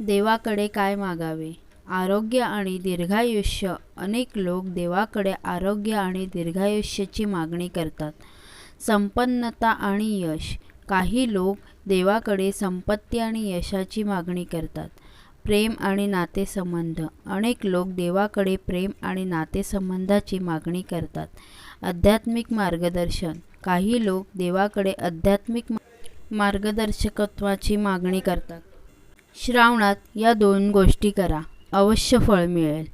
देवाकडे काय मागावे? आरोग्य आणि दीर्घायुष्य. अनेक लोक देवाकडे आरोग्य आणि दीर्घायुष्याची मागणी करतात. संपन्नता आणि यश. काही लोक देवाकडे संपत्ती आणि यशाची मागणी करतात. प्रेम आणि नातेसंबंध. अनेक लोक देवाकडे प्रेम आणि नातेसंबंधाची मागणी करतात. आध्यात्मिक मार्गदर्शन. काही लोक देवाकडे आध्यात्मिक मा- मार्गदर्शकत्वाची मागणी करतात. श्रावणात या दोन गोष्टी करा. अवश्य फळ मिळेल.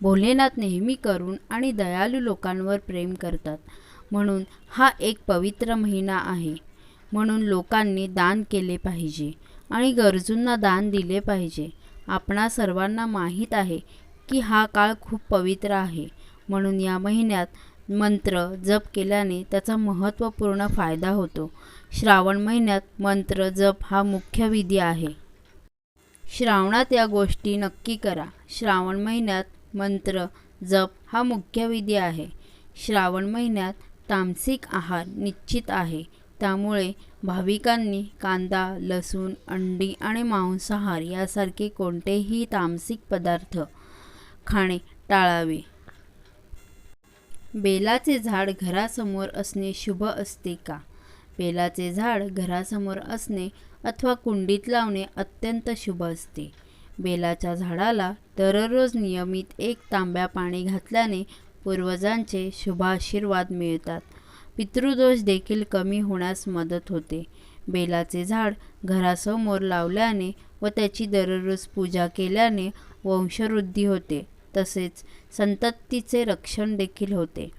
भोलेनाथ नेहमी करून आणि दयालू लोकांवर प्रेम करतात. म्हणून हा एक पवित्र महिना आहे. म्हणून लोकांनी दान केले पाहिजे आणि गरजूंना दान दिले पाहिजे. आपणा सर्वांना माहीत आहे की हा काळ खूप पवित्र आहे. म्हणून या महिन्यात मंत्र जप केल्याने त्याचा महत्त्वपूर्ण फायदा होतो. श्रावण महिन्यात मंत्र जप हा मुख्य विधी आहे. श्रावणात या गोष्टी नक्की करा. श्रावण महिन्यात मंत्र जप हा मुख्य विधी आहे. श्रावण महिन्यात तामसिक आहार निश्चित आहे. त्यामुळे भाविकांनी कांदा लसूण अंडी आणि मांसाहार यासारखे कोणतेही तामसिक पदार्थ खाणे टाळावे. बेलाचे झाड घरासमोर असणे शुभ असते का? बेलाचे झाड घरासमोर असणे अथवा कुंडीत लावणे अत्यंत शुभ असते. बेलाच्या झाडाला दररोज नियमित एक तांब्या पाणी घातल्याने पूर्वजांचे शुभाशीर्वाद मिळतात. पितृदोष देखील कमी होण्यास मदत होते. बेलाचे झाड घरासमोर लावल्याने व त्याची दररोज पूजा केल्याने वंशवृद्धी होते. तसेच संततीचे रक्षण देखील होते.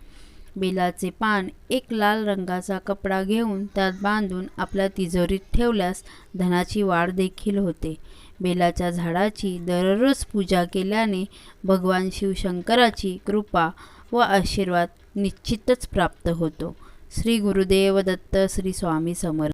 बेलाचे पान एक लाल रंगाचा कपडा घेऊन त्यात बांधून आपल्या तिजोरीत ठेवल्यास धनाची वाढ देखील होते. बेलाच्या झाडाची दररोज पूजा केल्याने भगवान शिवशंकराची कृपा व आशीर्वाद निश्चितच प्राप्त होतो. श्री गुरुदेव दत्त श्री स्वामी समर्थ.